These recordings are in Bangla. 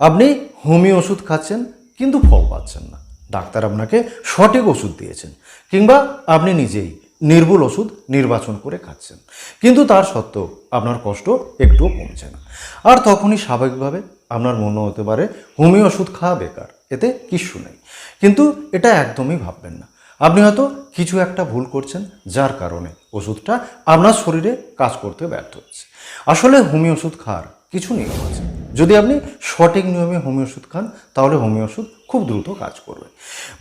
আপনি হোমিও ওষুধ খাচ্ছেন, কিন্তু ফল পাচ্ছেন না। ডাক্তার আপনাকে সঠিক ওষুধ দিয়েছেন, কিংবা আপনি নিজেই নির্ভুল ওষুধ নির্বাচন করে খাচ্ছেন। কিন্তু তার সত্ত্বেও আপনার কষ্ট একটুও কমছে না। আর তখনই স্বাভাবিকভাবে আপনার মনে হতে পারে, হোমিও ওষুধ খাওয়া বেকার, এতে কিচ্ছু নেই। কিন্তু এটা একদমই ভাববেন না। আপনি হয়তো কিছু একটা ভুল করছেন, যার কারণে ওষুধটা আপনার শরীরে কাজ করতে ব্যর্থ হচ্ছে। আসলে হোমিও ওষুধ খাওয়ার কিছু নিয়ম আছে। যদি আপনি সঠিক নিয়মে হোমিও ওষুধ খান, তাহলে হোমিও ওষুধ খুব দ্রুত কাজ করবে।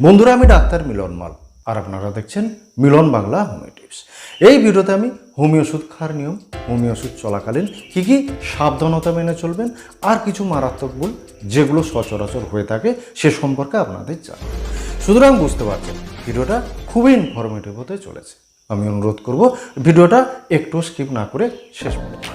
বন্ধুরা, আমি ডাক্তার মিলন মাল, আর আপনারা দেখছেন মিলন বাংলা হোমিও টিপস। এই ভিডিওতে আমি হোমিও ওষুধ খাওয়ার নিয়ম, হোমিও ওষুধ চলাকালীন কী কী সাবধানতা মেনে চলবেন, আর কিছু মারাত্মক ভুল যেগুলো সচরাচর হয়ে থাকে সে সম্পর্কে আপনাদের জানাব। সুতরাং বুঝতে পারছেন, ভিডিওটা খুবই ইনফরমেটিভ হতে চলেছে। আমি অনুরোধ করব, ভিডিওটা একটু স্কিপ না করে শেষ পর্যন্ত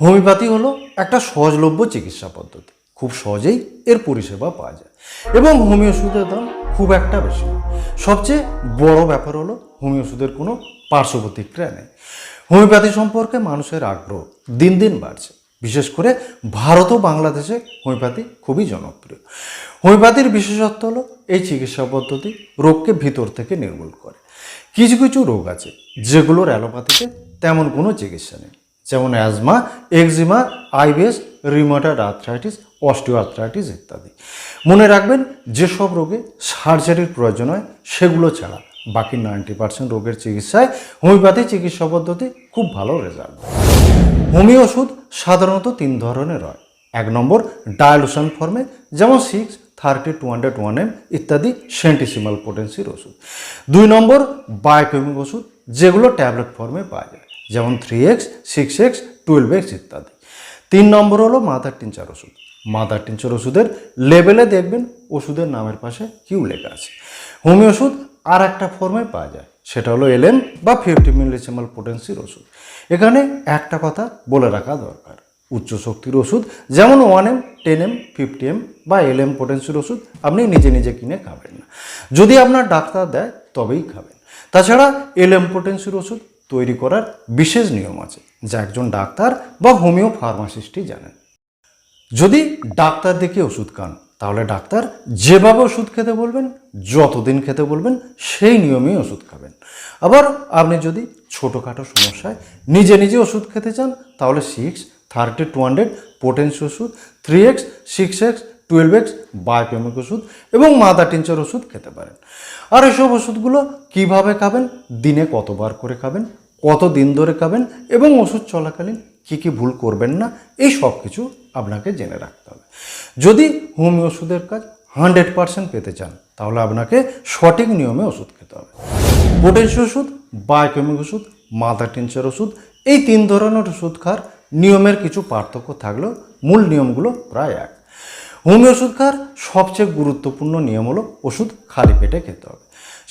হোমিওপ্যাথি হলো একটা সহজলভ্য চিকিৎসা পদ্ধতি। খুব সহজেই এর পরিষেবা পাওয়া যায়। এবং হোমিও ওষুধের দাম খুব একটা বেশি সবচেয়ে বড় ব্যাপার হলো হোমিও ওষুধের কোনো পার্শ্ব প্রতিক্রিয়া নেই। হোমিওপ্যাথি সম্পর্কে মানুষের আগ্রহ দিন দিন বাড়ছে। বিশেষ করে ভারত ও বাংলাদেশে হোমিওপ্যাথি খুবই জনপ্রিয়। হোমিওপ্যাথির বিশেষত্ব হলো এই চিকিৎসা পদ্ধতি রোগকে ভিতর থেকে নির্মূল করে। কিছু কিছু রোগ আছে যেগুলোর অ্যালোপ্যাথিতে তেমন কোনো চিকিৎসা নেই। যেমন asthma eczema IBS rheumatoid arthritis osteoarthritis ইত্যাদি। মনে রাখবেন, যেসব রোগে সার্জারির প্রয়োজন হয়, সেগুলো ছাড়া বাকি নাইনটি পার্সেন্ট রোগের চিকিৎসায় হোমিওপ্যাথি চিকিৎসা পদ্ধতি খুব ভালো রেজাল্ট হোমিও ওষুধ সাধারণত তিন ধরনের হয়। এক নম্বর ডায়ালুশন ফর্মে যেমন six thirty two hundred one M ইত্যাদি সেন্টিসিমাল পোটেন্সির ওষুধ। দুই নম্বর বায়োকেমিক ওষুধ, যেগুলো ট্যাবলেট ফর্মে পাওয়া যায়। যেমন three X six X twelve X ইত্যাদি। তিন নম্বর হলো মাদার টিনচার ওষুধ। মাদার টিনচার ওষুধের লেবেলে দেখবেন ওষুধের নামের পাশে কিউ লেখা আছে। হোমিও ওষুধ আর একটা ফর্মে পাওয়া যায়, সেটা হলো এলএম বা ফিফটি মিলিসিমাল পোটেন্সির ওষুধ। এখানে একটা কথা বলে রাখা দরকার, উচ্চ শক্তির ওষুধ যেমন one M ten M fifty M বা এল এম পোটেন্সির ওষুধ আপনি নিজে নিজে কিনে খাবেন না। যদি আপনার ডাক্তার দেয় তবেই খাবেন। তাছাড়া এল এম পোটেন্সির ওষুধ তৈরি করার বিশেষ নিয়ম আছে, যা একজন ডাক্তার বা হোমিও ফার্মাসিস্টই জানেন। যদি ডাক্তার দেখে ওষুধ খান, তাহলে ডাক্তার যেভাবে ওষুধ খেতে বলবেন, যতদিন খেতে বলবেন, সেই নিয়মেই ওষুধ খাবেন। আবার আপনি যদি ছোটোখাটো সমস্যায় নিজে নিজে ওষুধ খেতে চান, তাহলে six thirty two hundred potency ওষুধ three X six X twelve X biochemic ওষুধ এবং মাদা টিনচার ওষুধ খেতে পারেন। আর এসব ওষুধগুলো কীভাবে খাবেন? দিনে কতবার করে খাবেন? কত দিন ধরে খাবেন? এবং ওষুধ চলাকালীন কী কী ভুল করবেন না? এই সব কিছু আপনাকে জেনে রাখতে হবে। যদি হোমিও ওষুধের কাজ হান্ড্রেড পার্সেন্ট পেতে চান, তাহলে আপনাকে সঠিক নিয়মে ওষুধ খেতে হবে। পোটেন্সি ওষুধ, বায়োকেমিক ওষুধ, মাদার টিনচার ওষুধ, এই তিন ধরনের ওষুধ খাওয়ার নিয়মের কিছু পার্থক্য থাকলেও মূল নিয়মগুলো প্রায় এক হোমিও ওষুধ খাওয়ার সবচেয়ে গুরুত্বপূর্ণ নিয়ম হলো ওষুধ খালি পেটে খেতে হবে।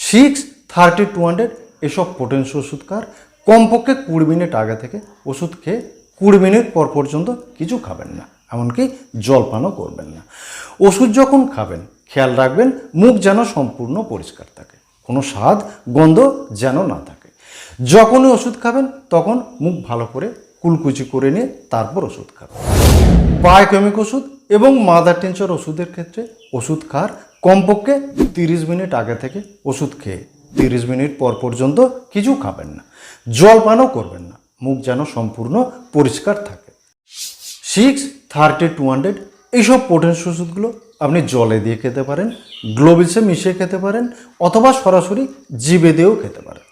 সিক্স, থার্টি টু হান্ড্রেড এসব পোটেন্সি ওষুধ খাওয়ার কমপক্ষে কুড়ি মিনিট আগে থেকে ওষুধ খেয়ে কুড়ি মিনিট পর পর্যন্ত কিছু খাবেন না, এমনকি জলপানও করবেন না। ওষুধ যখন খাবেন, খেয়াল রাখবেন মুখ যেন সম্পূর্ণ পরিষ্কার থাকে, কোনো স্বাদ, গন্ধ যেন না থাকে। যখনই ওষুধ খাবেন, তখন মুখ ভালো করে কুলকুচি করে নিয়ে তারপর ওষুধ খাবেন। বায়োকেমিক ওষুধ এবং মাদার টেনচার ওষুধের ক্ষেত্রে ওষুধ খাওয়ার কমপক্ষে তিরিশ মিনিট আগে থেকে ওষুধ খেয়ে তিরিশ মিনিট পর পর্যন্ত কিছু খাবেন না। জলপানও করবেন না। মুখ যেন সম্পূর্ণ পরিষ্কার থাকে। সিক্স, থার্টি, টু হান্ড্রেড এইসব পোটেন্স ওষুধগুলো আপনি জলে দিয়ে খেতে পারেন, গ্লোবিসে মিশিয়ে খেতে পারেন, অথবা সরাসরি জিবে দিয়েও খেতে পারেন।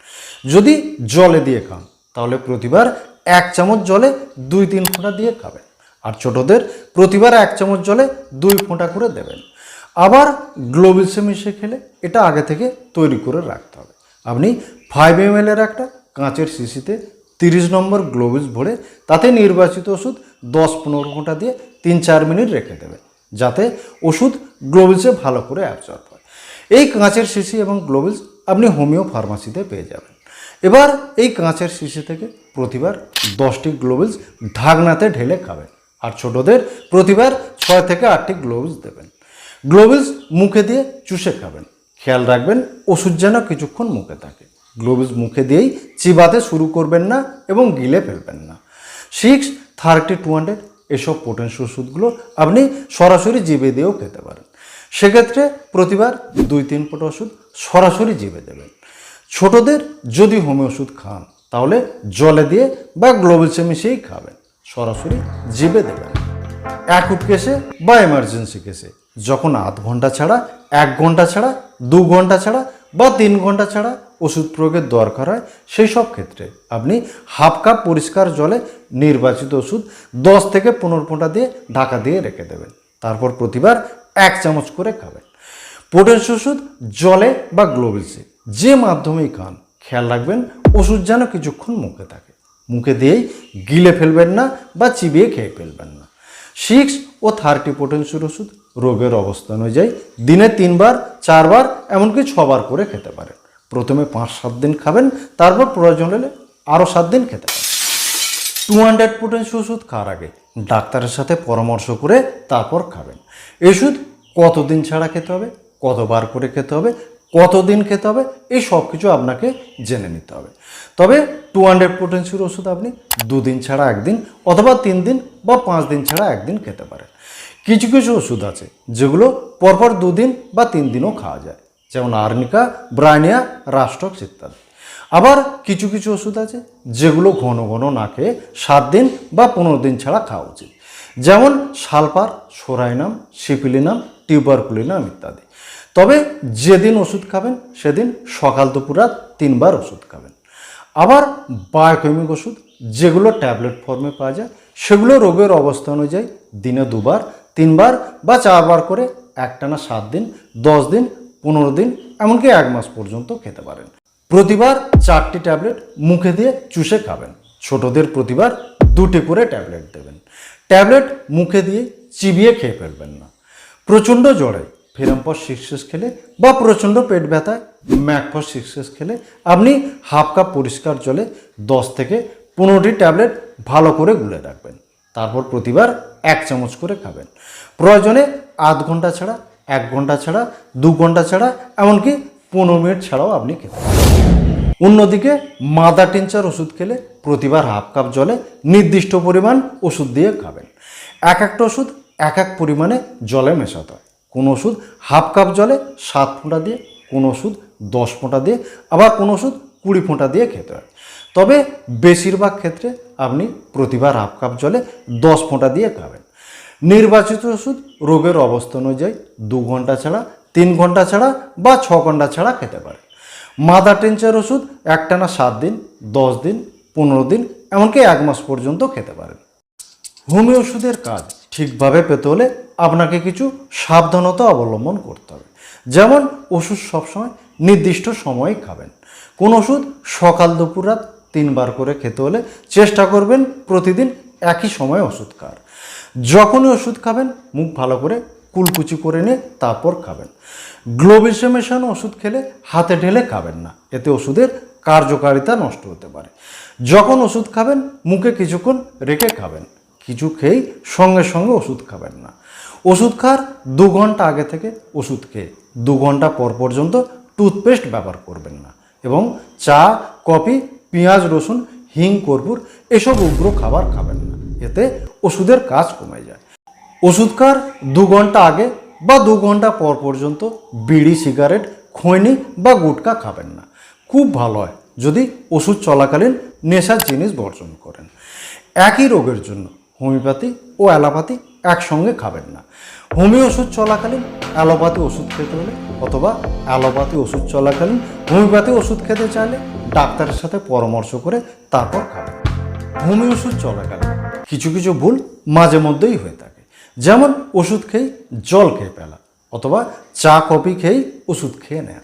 যদি জলে দিয়ে খান, তাহলে প্রতিবার এক চামচ জলে দুই তিন ফোঁটা দিয়ে খাবেন। আর ছোটদের প্রতিবার এক চামচ জলে দুই ফোঁটা করে দেবেন। আবার গ্লোবিসে মিশিয়ে খেলে এটা আগে থেকে তৈরি করে রাখতে হবে। আপনি ফাইভ এম এর একটা কাঁচের শিশিতে তিরিশ নম্বর গ্লোবিস ভরে তাতে নির্বাচিত ওষুধ দশ পনেরো ঘণ্টা দিয়ে তিন চার মিনিট রেখে দেবেন, যাতে ওষুধ গ্লোবিসে ভালো করে অ্যাবজর্ব হয়। এই কাঁচের শিশি এবং গ্লোবিস আপনি হোমিও ফার্মাসিতে পেয়ে যাবেন। এবার এই কাঁচের শিশি থেকে প্রতিবার দশটি গ্লোবিস ঢাকনাতে ঢেলে খাবেন। আর ছোটদের প্রতিবার ছয় থেকে আটটি গ্লোবিস দেবেন। গ্লোবিস মুখে দিয়ে চুষে খাবেন। খেয়াল রাখবেন, ওষুধ যেন কিছুক্ষণ মুখে থাকে। গ্লোবিস মুখে দিয়েই চিবাতে শুরু করবেন না এবং গিলে ফেলবেন না। সিক্স, থার্টি টু হান্ড্রেড এসব পোটেন্সি ওষুধগুলো আপনি সরাসরি জিভে দিয়েও খেতে পারেন। সেক্ষেত্রে প্রতিবার দুই তিন ফুট ওষুধ সরাসরি জিভে দেবেন। ছোটদের যদি হোমিও ওষুধ খান, তাহলে জলে দিয়ে বা গ্লোবেলসে মিশিয়েই খাবেন। সরাসরি জিভে দেবেন অ্যাকুট কেসে বা এমার্জেন্সি কেসে। যখন আধ ঘণ্টা ছাড়া, এক ঘণ্টা ছাড়া, দু ঘণ্টা ছাড়া বা তিন ঘণ্টা ছাড়া ওষুধ প্রয়োগের দরকার হয়, সেই সব ক্ষেত্রে আপনি হাফ কাপ পরিষ্কার জলে নির্বাচিত ওষুধ দশ থেকে পনেরো ফোঁটা দিয়ে ঢাকা দিয়ে রেখে দেবেন। তারপর প্রতিবার এক চামচ করে খাবেন। পোটেন্স ওষুধ জলে বা গ্লোবিসে যে মাধ্যমেই খান, খেয়াল রাখবেন, ওষুধ যেন কিছুক্ষণ মুখে থাকে। মুখে দিয়েই গিলে ফেলবেন না বা চিবিয়ে খেয়ে ফেলবেন না। সিক্স ও থার্টি পোটেন্সির ওষুধ রোগের অবস্থা অনুযায়ী দিনে তিনবার, চারবার, এমনকি ছবার করে খেতে পারেন। প্রথমে পাঁচ, সাত দিন খাবেন, তারপর প্রয়োজন হলে আরও সাত দিন খেতে পারেন। টু হান্ড্রেড পোটেন্সি ওষুধ খাওয়ার আগে ডাক্তারের সাথে পরামর্শ করে তারপর খাবেন। এই ওষুধ কতদিন ছাড়া খেতে হবে, কতবার করে খেতে হবে, কতদিন খেতে হবে, এই সব কিছু আপনাকে জেনে নিতে হবে। তবে টু হান্ড্রেড পোটেন্সির ওষুধ আপনি দুদিন ছাড়া একদিন অথবা তিন দিন বা পাঁচ দিন ছাড়া একদিন খেতে পারেন। কিছু কিছু ওষুধ আছে যেগুলো পরপর দুদিন বা তিন দিনও খাওয়া যায়, যেমন আর্নিকা, ব্রাইনিয়া রাস্টক্স ইত্যাদি। আবার কিছু কিছু ওষুধ আছে যেগুলো ঘন ঘন না খেয়ে সাত দিন বা পনেরো দিন ছাড়া খাওয়া উচিত। যেমন সালপার সোরাইনাম সিপিলিনাম টিউবারকুলিনাম ইত্যাদি। তবে যেদিন ওষুধ খাবেন, সেদিন সকাল দুপুর রাত তিনবার ওষুধ খাবেন। আবার বায়োকেমিক ওষুধ, যেগুলো ট্যাবলেট ফর্মে পাওয়া যায়, সেগুলো রোগের অবস্থা অনুযায়ী দিনে দুবার, তিনবার বা চারবার করে একটানা সাত দিন, দশ দিন, পনেরো দিন, এমনকি এক মাস পর্যন্ত খেতে পারেন। প্রতিবার চারটি ট্যাবলেট মুখে দিয়ে চুষে খাবেন। ছোটদের প্রতিবার দুটি করে ট্যাবলেট দেবেন। ট্যাবলেট মুখে দিয়ে চিবিয়ে খেয়ে ফেলবেন না। প্রচণ্ড জ্বরে ফেরাম্পস সিক্সেস খেলে বা প্রচণ্ড পেট ব্যথায় ম্যাকফস সিক্সেস খেলে আপনি হাফ কাপ পরিষ্কার জলে দশ থেকে পনেরোটি ট্যাবলেট ভালো করে গুলে রাখবেন। তারপর প্রতিবার এক চামচ করে খাবেন। প্রয়োজনে আধ ঘণ্টা ছাড়া, এক ঘণ্টা ছাড়া, দু ঘণ্টা ছাড়া, এমনকি পনেরো মিনিট ছাড়াও আপনি খেতে অন্যদিকে মাদা টিনচার ওষুধ খেলে প্রতিবার হাফ কাপ জলে নির্দিষ্ট পরিমাণ ওষুধ দিয়ে খাবেন। এক একটা ওষুধ এক এক পরিমাণে জলে মেশাতে হয়। কোন ওষুধ হাফ কাপ জলে সাত ফোঁটা দিয়ে, কোন ওষুধ দশ ফোঁটা দিয়ে, আবার কোন ওষুধ কুড়ি ফোঁটা দিয়ে খেতে হয়। তবে বেশিরভাগ ক্ষেত্রে আপনি প্রতিবার হাফ কাপ জলে দশ ফোঁটা দিয়ে খাবেন। নির্বাচিত ওষুধ রোগের অবস্থা অনুযায়ী দু ঘণ্টা ছাড়া, তিন ঘণ্টা ছাড়া বা ছ ঘণ্টা ছাড়া খেতে পারে। মাদার টেন্সার ওষুধ একটানা সাত দিন, দশ দিন, পনেরো দিন, এমনকি এক মাস পর্যন্ত খেতে পারেন। হোমিও ওষুধের কাজ ঠিকভাবে পেতে হলে আপনাকে কিছু সাবধানতা অবলম্বন করতে হবে। যেমন ওষুধ সবসময় নির্দিষ্ট সময়ে খাবেন। কোন ওষুধ সকাল দুপুর রাত তিনবার করে খেতে হলে চেষ্টা করবেন প্রতিদিন একই সময়ে ওষুধ খাওয়ার। যখনই ওষুধ খাবেন, মুখ ভালো করে কুলকুচি করে নিয়ে তারপর খাবেন। গ্লোবিসে মেশানো ওষুধ খেলে হাতে ঢেলে খাবেন না, এতে ওষুধের কার্যকারিতা নষ্ট হতে পারে। যখন ওষুধ খাবেন, মুখে কিছুক্ষণ রেখে খাবেন। কিছু খেয়েই সঙ্গে সঙ্গে ওষুধ খাবেন না। ওষুধ খাওয়ার দু ঘণ্টা আগে থেকে ওষুধ খেয়ে দু ঘণ্টা পর পর্যন্ত টুথপেস্ট ব্যবহার করবেন না এবং চা, কফি, পেঁয়াজ, রসুন, হিং, কর্পূর এসব উগ্র খাবার খাবেন না। এতে ওষুধের কাজ কমে যায়। ওষুধ খাওয়ার দু ঘণ্টা আগে বা দু ঘণ্টা পর পর্যন্ত বিড়ি, সিগারেট, খৈনি বা গুটকা খাবেন না। খুব ভালো হয় যদি ওষুধ চলাকালীন নেশার জিনিস বর্জন করেন। একই রোগের জন্য হোমিওপ্যাথি ও অ্যালোপ্যাথি একসঙ্গে খাবেন না। হোমিও ওষুধ চলাকালীন অ্যালোপ্যাথি ওষুধ খেতে হলে অথবা অ্যালোপ্যাথি ওষুধ চলাকালীন হোমিওপ্যাথি ওষুধ খেতে চাইলে ডাক্তারের সাথে পরামর্শ করে তারপর খাবেন। হোমিও ওষুধ চলাকালীন কিছু কিছু ভুল মাঝে মধ্যেই হয়ে থাকে। যেমন ওষুধ খেয়ে জল খেয়ে ফেলা অথবা চা, কফি খেয়েই ওষুধ খেয়ে নেয়া।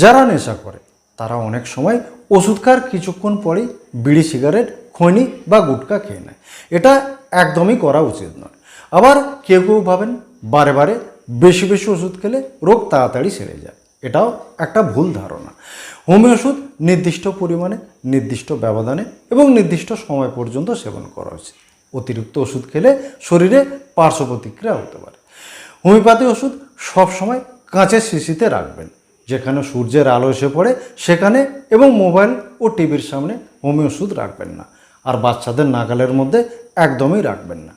যারা নেশা করে, তারা অনেক সময় ওষুধ খাওয়ার কিছুক্ষণ পরেই বিড়ি, সিগারেট খৈনি বা গুটকা খেয়ে নেয়। এটা একদমই করা উচিত নয়। আবার কেউ কেউ ভাবেন, বারে বারে বেশি বেশি ওষুধ খেলে রোগ তাড়াতাড়ি সেরে যায়। এটাও একটা ভুল ধারণা। হোমিও ওষুধ নির্দিষ্ট পরিমাণে, নির্দিষ্ট ব্যবধানে এবং নির্দিষ্ট সময় পর্যন্ত সেবন করা উচিত। অতিরিক্ত ওষুধ খেলে শরীরে পার্শ্ব প্রতিক্রিয়া হতে পারে। হোমিওপ্যাথি ওষুধ সবসময় কাঁচের শিশিতে রাখবেন, যেখানে সূর্যের আলো এসে পড়ে সেখানে এবং মোবাইল ও টিভির সামনে হোমিও ওষুধ রাখবেন না। আর বাচ্চাদের নাগালের মধ্যে একদমই রাখবেন না।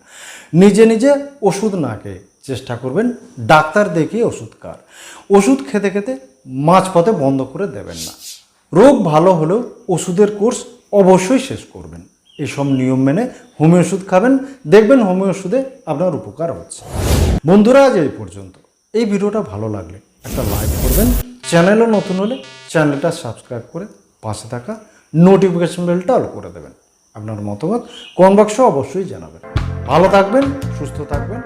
নিজে নিজে ওষুধ না খেয়ে চেষ্টা করবেন, ডাক্তার দেখিয়ে ওষুধ খার ওষুধ খেতে খেতে মাঝপথে বন্ধ করে দেবেন না। রোগ ভালো হলেও ওষুধের কোর্স অবশ্যই শেষ করবেন। এসব নিয়ম মেনে হোমিও ওষুধ খাবেন, দেখবেন হোমিও ওষুধে আপনার উপকার হচ্ছে। বন্ধুরা, আজ এই পর্যন্ত। এই ভিডিওটা ভালো লাগলে একটা লাইক করবেন। চ্যানেলও নতুন হলে চ্যানেলটা সাবস্ক্রাইব করে পাশে থাকা নোটিফিকেশন বেলটা অল করে দেবেন। আপনার মতামত কমেন্ট বক্সে অবশ্যই জানাবেন। ভালো থাকবেন সুস্থ থাকবেন।